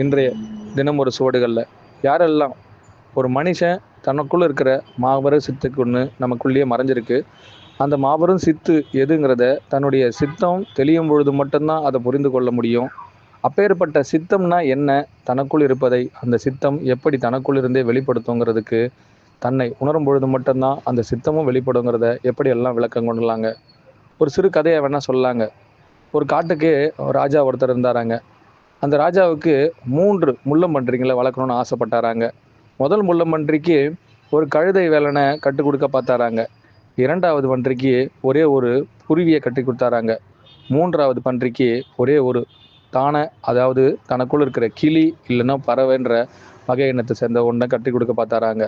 இன்றைய தினம் ஒரு சுவடுகளில். யாரெல்லாம் ஒரு மனுஷன் தனக்குள்ளே இருக்கிற மாபெரும் சித்துக்கு ஒன்று நமக்குள்ளேயே மறைஞ்சிருக்கு அந்த மாபெரும் சித்து எதுங்கிறத தன்னுடைய சித்தம் தெளியும் பொழுது மட்டும்தான் அதை புரிந்து கொள்ள முடியும். அப்பேற்பட்ட சித்தம்னா என்ன? தனக்குள் இருப்பதை அந்த சித்தம் எப்படி தனக்குள் இருந்தே வெளிப்படுத்துங்கிறதுக்கு தன்னை உணரும் பொழுது மட்டும்தான் அந்த சித்தமும் வெளிப்படுங்கிறத எப்படி எல்லாம் விளக்கம் கொண்டுலாங்க ஒரு சிறு கதையை வேணால் சொல்லலாங்க ஒரு காட்டுக்கு ராஜா ஒருத்தர் இருந்தாராங்க. அந்த ராஜாவுக்கு மூன்று முள்ளம்பன்றிகளை வளர்க்கணும்னு ஆசைப்பட்டாராங்க. முதல் முள்ளம்பன்றிக்கு ஒரு கழுதை வேலனை கற்றுக் கொடுக்க பார்த்தாராங்க. இரண்டாவது பன்றிக்கு ஒரே ஒரு குருவியை கட்டி கொடுத்தாராங்க. மூன்றாவது பன்றிக்கு ஒரே ஒரு தானை அதாவது தனக்குள் இருக்கிற கிளி இல்லைன்னா பறவைன்ற வகை இனத்தை சேர்ந்த ஒன்றை கட்டி கொடுக்க பார்த்தாராங்க.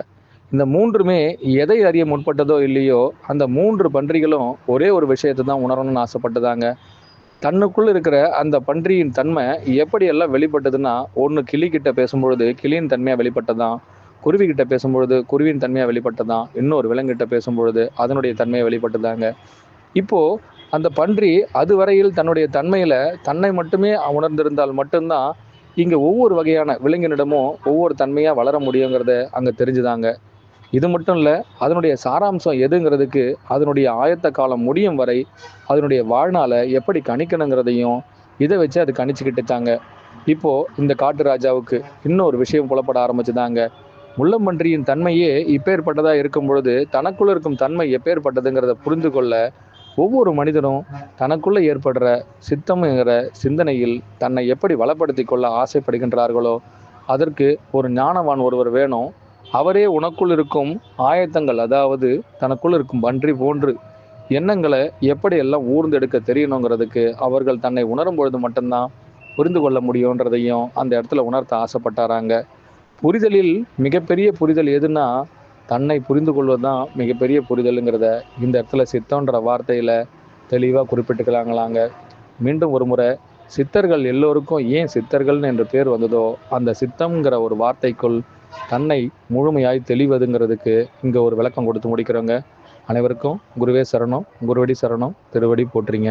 இந்த மூன்றுமே எதை அறிய முற்பட்டதோ இல்லையோ அந்த மூன்று பன்றிகளும் ஒரே ஒரு விஷயத்தை தான் உணரணும்னு ஆசைப்பட்டதாங்க. தன்னுக்குள்ள இருக்கிற அந்த பன்றியின் தன்மை எப்படி எல்லாம் வெளிப்பட்டதுன்னா ஒன்று கிளி கிட்ட பேசும்பொழுது கிளியின் தன்மையாக வெளிப்பட்டதான் குருவி கிட்ட பேசும்பொழுது குருவியின் தன்மையாக வெளிப்பட்டதான் இன்னொரு விலங்கிட்ட பேசும்பொழுது அதனுடைய தன்மையை வெளிப்பட்டதாங்க. இப்போ அந்த பன்றி அதுவரையில் தன்னுடைய தன்மையில தன்னை மட்டுமே உணர்ந்திருந்தால் மட்டும்தான் இங்க ஒவ்வொரு வகையான விலங்கினிடமும் ஒவ்வொரு தன்மையா வளர முடியுங்கிறத அங்க தெரிஞ்சுதாங்க. இது மட்டும் இல்லை அதனுடைய சாராம்சம் எதுங்கிறதுக்கு அதனுடைய ஆயத்த காலம் முடியும் வரை அதனுடைய வாழ்நாளை எப்படி கணிக்கணுங்கிறதையும் இதை வச்சு அது கணிச்சுக்கிட்டுச்சாங்க இப்போது இந்த காட்டு ராஜாவுக்கு இன்னொரு விஷயம் புலப்பட ஆரம்பிச்சுதாங்க. முள்ளம்பன்றியின் தன்மையே இப்பேற்பட்டதாக இருக்கும் பொழுது தனக்குள்ள இருக்கும் தன்மை எப்பேற்பட்டதுங்கிறத புரிந்து கொள்ள ஒவ்வொரு மனிதனும் தனக்குள்ளே ஏற்படுற சித்தம்ங்கிற சிந்தனையில் தன்னை எப்படி வளப்படுத்தி கொள்ள ஆசைப்படுகின்றார்களோ அதற்கு ஒரு ஞானவான் ஒருவர் வேணும். அவரே உனக்குள் இருக்கும் ஆயத்தங்கள் அதாவது தனக்குள் இருக்கும் பன்றி போன்று எண்ணங்களை எப்படியெல்லாம் ஊர்ந்தெடுக்க தெரியணுங்கிறதுக்கு அவர்கள் தன்னை உணரும் பொழுது மட்டும்தான் புரிந்து கொள்ள முடியுன்றதையும் அந்த இடத்துல உணர்த்த ஆசைப்பட்டாராங்க. புரிதலில் மிகப்பெரிய புரிதல் எதுன்னா தன்னை புரிந்து கொள்வதுதான் மிகப்பெரிய புரிதலுங்கிறத இந்த இடத்துல சித்தம்ன்ற வார்த்தையில தெளிவாக குறிப்பிட்டுக்கலாங்களாங்க. மீண்டும் ஒரு முறை சித்தர்கள் எல்லோருக்கும் ஏன் சித்தர்கள்னு என்று பேர் வந்ததோ அந்த சித்தம்ங்கிற ஒரு வார்த்தைக்குள் தன்னை முழுமையாய் தெளிவதுங்கிறதுக்கு இங்கே ஒரு விளக்கம் கொடுத்து முடிக்கிறோங்க. அனைவருக்கும் குருவே சரணம் குருவடி சரணம் திருவடி போட்டுறீங்க